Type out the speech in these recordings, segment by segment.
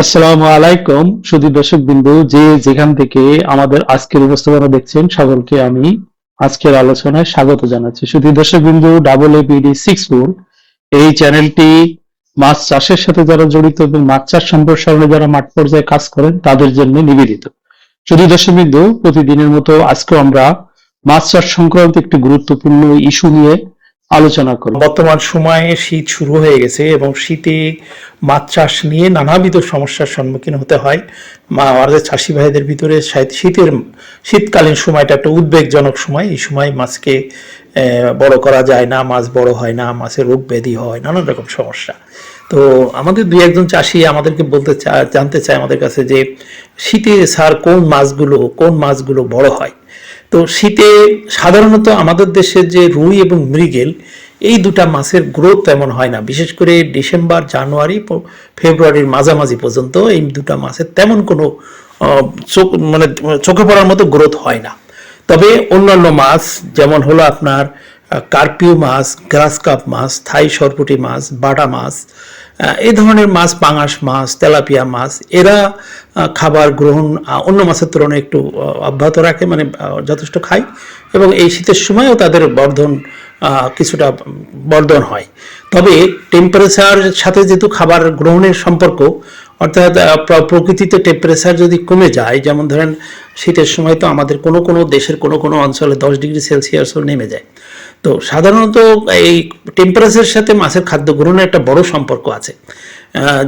আসসালামু আলাইকুম শুধু দর্শক বিন্দু। যে যেখান থেকে আমাদের আজকের উপস্থাপনা দেখছেন, সকলকে আমি আজকের আলোচনায় স্বাগত জানাচ্ছি। শুধু দর্শক বিন্দু ডাবল এপিডি সিক্স ফোর এই চ্যানেলটি মাছ চাষের সাথে যারা জড়িত এবং মাছ চাষ সম্প্রসারণে যারা মাঠ পর্যায়ে কাজ করেন, তাদের জন্য নিবেদিত। শুধু দর্শক বিন্দু, প্রতিদিনের মতো আজকে আমরা মাছ চাষ সংক্রান্ত একটি গুরুত্বপূর্ণ ইস্যু নিয়ে আলোচনা করব বর্তমান সময়ে শীত শুরু হয়ে গেছে এবং শীতে মাছ চাষ নিয়ে নানাবিধ সমস্যার সম্মুখীন হতে হয়। মা, আমাদের চাষি ভাইদের ভিতরে শীতের, শীতকালীন সময়টা একটা উদ্বেগজনক সময়। এই সময় মাছকে বড় করা যায় না, মাছ বড় হয় না, মাছের রোগ ব্যাধি হয়, নানান রকম সমস্যা। তো আমাদের দুই একজন চাষি আমাদেরকে বলতে চা, জানতে চায় আমাদের কাছে যে শীতে স্যার কোন মাছগুলো কোন মাছগুলো বড় হয়। তো শীতে সাধারণত আমাদের দেশে যে রুই এবং মৃগেল, এই দুটা মাছের গ্রোথ তেমন হয় না। বিশেষ করে ডিসেম্বর, জানুয়ারি ফেব্রুয়ারির মাঝামাঝি পর্যন্ত এই দুটা মাছের তেমন কোনো চোখ মানে চোখে পড়ার মতো গ্রোথ হয় না। তবে অন্যান্য মাছ, যেমন হলো আপনার আহ, কার্পিউ মাছ গ্রাস কাপ মাছ থাই সরপুটি মাছ বাটা মাছ এই ধরনের মাছ পাঙাশ মাছ তেলাপিয়া মাছ এরা খাবার গ্রহণ অন্য মাছের তুলনায় একটু অব্যাহত রাখে মানে যথেষ্ট খায় এবং এই শীতের সময়ও তাদের বর্ধন কিছুটা বর্ধন হয়। তবে টেম্পারেচার সাথে যেহেতু খাবার গ্রহণের সম্পর্ক অর্থাৎ প্র- প্রকৃতিতে টেম্পারেচার যদি কমে যায় যেমন ধরেন শীতের সময় তো আমাদের কোনো কোনো দেশের কোনো কোনো অঞ্চলে দশ ডিগ্রি সেলসিয়াসও নেমে যায়। তো সাধারণত এই টেম্পারেচারের সাথে মাছের খাদ্য গ্রহণের একটা বড় সম্পর্ক আছে।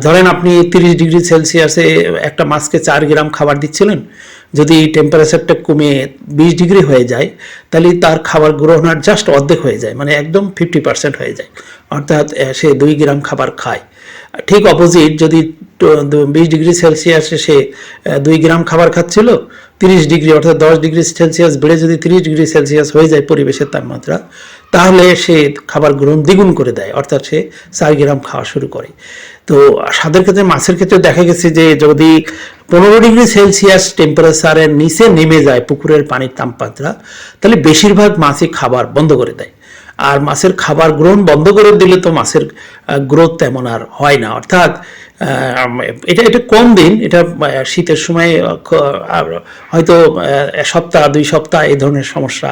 ধরেন আপনি তিরিশ ডিগ্রি সেলসিয়াসে একটা মাছকে চার গ্রাম খাবার দিচ্ছিলেন, যদি টেম্পারেচারটা কমে বিশ ডিগ্রি হয়ে যায়, তাহলে তার খাবার গ্রহণ আর জাস্ট অর্ধেক হয়ে যায় মানে একদম ফিফটি পার্সেন্ট হয়ে যায়। অর্থাৎ সে দুই গ্রাম খাবার খায়। ঠিক অপোজিট যদি বিশ ডিগ্রি সেলসিয়াসে সে দুই গ্রাম খাবার খাচ্ছিল, তিরিশ ডিগ্রি, অর্থাৎ দশ ডিগ্রি সেলসিয়াস বেড়ে যদি তিরিশ ডিগ্রি সেলসিয়াস হয়ে যায় পরিবেশের তাপমাত্রা, তাহলে সে খাবার গ্রহণ দ্বিগুণ করে দেয়, অর্থাৎ সে চার গ্রাম খাওয়া শুরু করে। তো স্বাদের ক্ষেত্রে, মাছের ক্ষেত্রে দেখা গেছে যে, যদি পনেরো ডিগ্রি সেলসিয়াস টেম্পারেচারের নিচে নেমে যায় পুকুরের পানির তাপমাত্রা, তাহলে বেশিরভাগ মাছই খাবার বন্ধ করে দেয়। আর মাছের খাবার গ্রহণ বন্ধ করে দিলে তো মাছের গ্রোথ তেমন আর হয় না। অর্থাৎ এটা এটা কম দিন, এটা শীতের সময় হয়তো সপ্তাহ, দুই সপ্তাহ এই ধরনের সমস্যা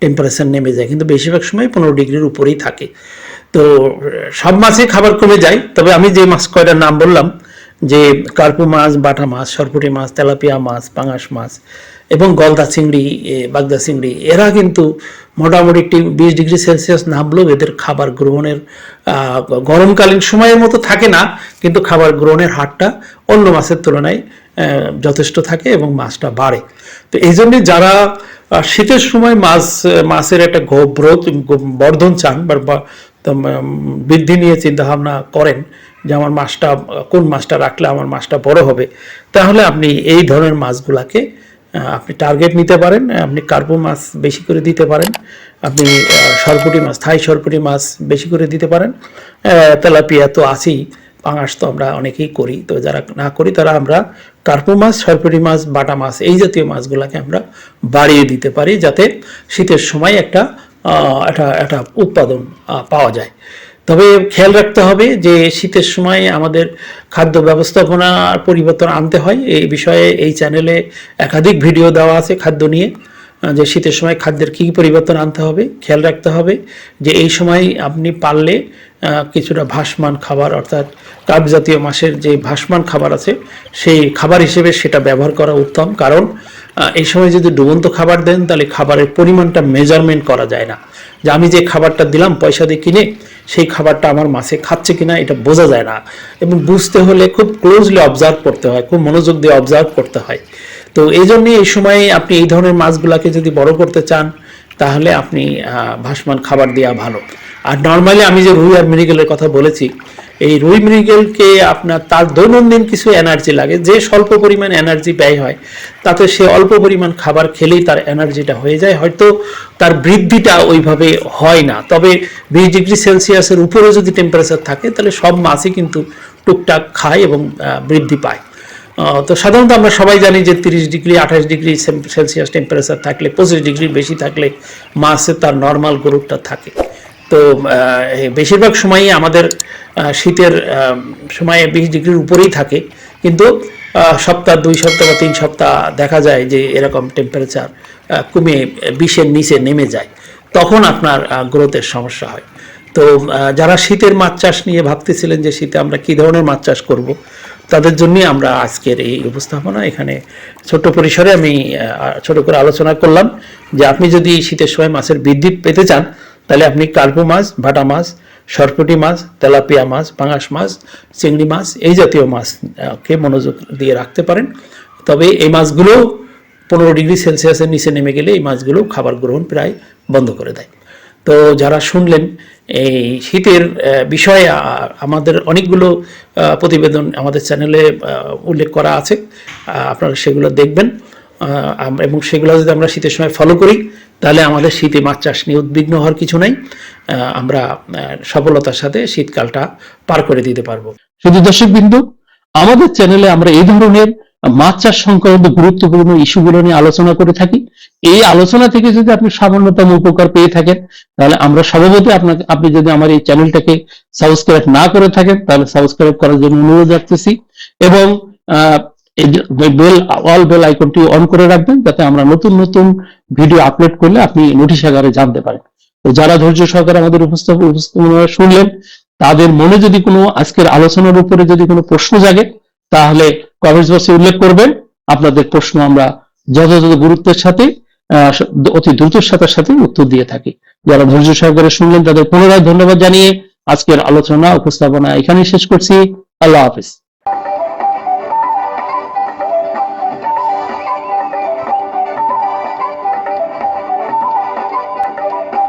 টেম্পারেচার নেমে যায়। কিন্তু বেশিরভাগ সময় পনেরো ডিগ্রির উপরেই থাকে। তো, সব মাছে খাবার কমে যায়, তবে আমি যে মাছ কয়টার নাম বললাম, যে কার্পু মাছ, বাটা মাছ, সরপুটি মাছ, তেলাপিয়া মাছ, পাঙাশ মাছ এবং গলদা চিংড়ি বাগদা চিংড়ি, এরা কিন্তু মোটামুটি বিশ ডিগ্রি সেলসিয়াস নামলেও এদের খাবার গ্রহণের গরমকালীন সময়ের মতো থাকে না, কিন্তু খাবার গ্রহণের হারটা অন্য মাছের তুলনায় যথেষ্ট থাকে এবং মাছটা বাড়ে। তো এই জন্যে যারা শীতের সময় মাছ মাছের একটা গ্রোথ বর্ধন চান বা বৃদ্ধি নিয়ে চিন্তাভাবনা করেন যে আমার মাছটা কোন মাছটা রাখলে আমার মাছটা বড় হবে, তাহলে আপনি এই ধরনের মাছগুলাকে আপনি টার্গেট নিতে পারেন আপনি কার্পো মাছ বেশি করে দিতে পারেন, আপনি সরপুটি মাছ থাই সরপুটি মাছ বেশি করে দিতে পারেন তেলাপিয়া তো আছেই, পাঙাশ তো আমরা অনেকেই করি, তো যারা না করি তারা আমরা কার্পো মাছ, সরপুটি মাছ, বাটা মাছ এই জাতীয় মাছগুলোকে আমরা বাড়িয়ে দিতে পারি যাতে শীতের সময় একটা একটা একটা উৎপাদন পাওয়া যায়। তবে খেয়াল রাখতে হবে যে শীতের সময় আমাদের খাদ্য ব্যবস্থাপনা পরিবর্তন আনতে হয়। এই বিষয়ে এই চ্যানেলে একাধিক ভিডিও দেওয়া আছে খাদ্য নিয়ে যে শীতের সময় খাদ্যের কী পরিবর্তন আনতে হবে। খেয়াল রাখতে হবে যে এই সময় আপনি পারলে কিছুটা ভাসমান খাবার, অর্থাৎ কাপ জাতীয় মাছের যে ভাসমান খাবার আছে, সেই খাবার হিসেবে সেটা ব্যবহার করা উত্তম। কারণ এই সময় যদি ডুবন্ত খাবার দেন, তাহলে খাবারের পরিমাণটা মেজারমেন্ট করা যায় না। যে আমি যে খাবারটা দিলাম, পয়সা দিয়ে কিনে, সেই খাবারটা আমার মাছে খাচ্ছে কিনা, এটা বোঝা যায় না। এবং বুঝতে হলে খুব ক্লোজলি অবজার্ভ করতে হয়, খুব মনোযোগ দিয়ে অবজার্ভ করতে হয়। তো এই জন্যই এই সময়ে আপনি এই ধরনের মাছগুলাকে যদি বড় করতে চান, তাহলে আপনি ভাসমান খাবার দেওয়া ভালো। আর নর্মালি আমি যে রুই আর মিরিগেলের কথা বলেছি, এই রুই মৃগেলকে আপনার তার দৈনন্দিন কিছু এনার্জি লাগে, যে স্বল্প পরিমাণ এনার্জি ব্যয় হয়, তাতে সে অল্প পরিমাণ খাবার খেলেই তার এনার্জিটা হয়ে যায়, হয়তো তার বৃদ্ধিটা ওইভাবে হয় না। তবে বিশ ডিগ্রি সেলসিয়াসের উপরে যদি টেম্পারেচার থাকে, তাহলে সব মাছই কিন্তু টুকটাক খায় এবং বৃদ্ধি পায়। তো সাধারণত আমরা সবাই জানি যে তিরিশ ডিগ্রি, আঠাশ ডিগ্রি সেলসিয়াস টেম্পারেচার থাকলে, পঁচিশ ডিগ্রি বেশি থাকলে মাছের তার নর্মাল গ্রোথটা থাকে। তো বেশিরভাগ সময়ই আমাদের শীতের সময়ে বিশ ডিগ্রির উপরেই থাকে। কিন্তু সপ্তাহ দুই সপ্তাহ বা তিন সপ্তাহ দেখা যায় যে এরকম টেম্পারেচার কমে বিশের নিচে নেমে যায়। তখন আপনার গ্রোথের সমস্যা হয়। তো যারা শীতের মাছ চাষ নিয়ে ভাবতেছিলেন যে শীতে আমরা কি ধরনের মাছ চাষ করব, তাদের জন্যই আমরা আজকের এই উপস্থাপনা। এখানে ছোট্ট পরিসরে আমি ছোট করে আলোচনা করলাম যে আপনি যদি শীতের সময় মাছের বৃদ্ধি পেতে চান তাহলে আপনি কার্পো মাছ, ভাটা মাছ, সরপুটি মাছ, তেলাপিয়া মাছ, পাঙাশ মাছ, চিংড়ি মাছ, এই জাতীয় মাছকে মনোযোগ দিয়ে রাখতে পারেন। তবে এই মাছগুলো পনেরো ডিগ্রি সেলসিয়াসের নিচে নেমে গেলে এই মাছগুলো খাবার গ্রহণ প্রায় বন্ধ করে দেয়। তো যারা শুনলেন, এই শীতের বিষয়ে আমাদের অনেকগুলো প্রতিবেদন আমাদের চ্যানেলে উল্লেখ করা আছে আপনারা সেগুলো দেখবেন। এবং সেগুলো যদি আমরা শীতের সময় ফলো করি, তাহলে আমাদের শীতে মাছ চাষ নিয়ে উদ্বিগ্ন হওয়ার কিছু নাই। আমরা সফলতার সাথে শীতকালটা পার করে দিতে পারব। শুধু দর্শক বিন্দু আমাদের চ্যানেলে আমরা এই ধরনের মাছ চাষ সংক্রান্ত গুরুত্বপূর্ণ ইস্যুগুলো নিয়ে আলোচনা করে থাকি। এই আলোচনা থেকে যদি আপনি সামান্যতম উপকার পেয়ে থাকেন, তাহলে আমরা সভাপতি আপনাকে, আপনি যদি আমার এই চ্যানেলটাকে সাবস্ক্রাইব না করে থাকেন, তাহলে সাবস্ক্রাইব করার জন্য অনুরোধ রাখতেছি। এবং এই বেল অল বেল আইকনটি অন করে রাখবেন যাতে আমরা নতুন নতুন ভিডিও আপলোড করলে আপনি নোটিশ আকারে জানতে পারেন। তো যারা ধৈর্য সহকারে আমাদের উপস্থাপন শুনলেন, তাদের মনে যদি কোনো আজকের আলোচনার উপরে যদি কোনো প্রশ্ন জাগে, তাহলে কমেন্টস বক্সে উল্লেখ করবেন। আপনাদের প্রশ্ন আমরা যথাযথ গুরুত্বের সাথে অতি দ্রুতর সাথে সাথে উত্তর দিয়ে থাকি। যারা ধৈর্য সহকারে শুনলেন, তাদের পুনরায় ধন্যবাদ জানিয়ে আজকের আলোচনা, উপস্থাপনা এখানেই শেষ করছি। আল্লাহ হাফিজ।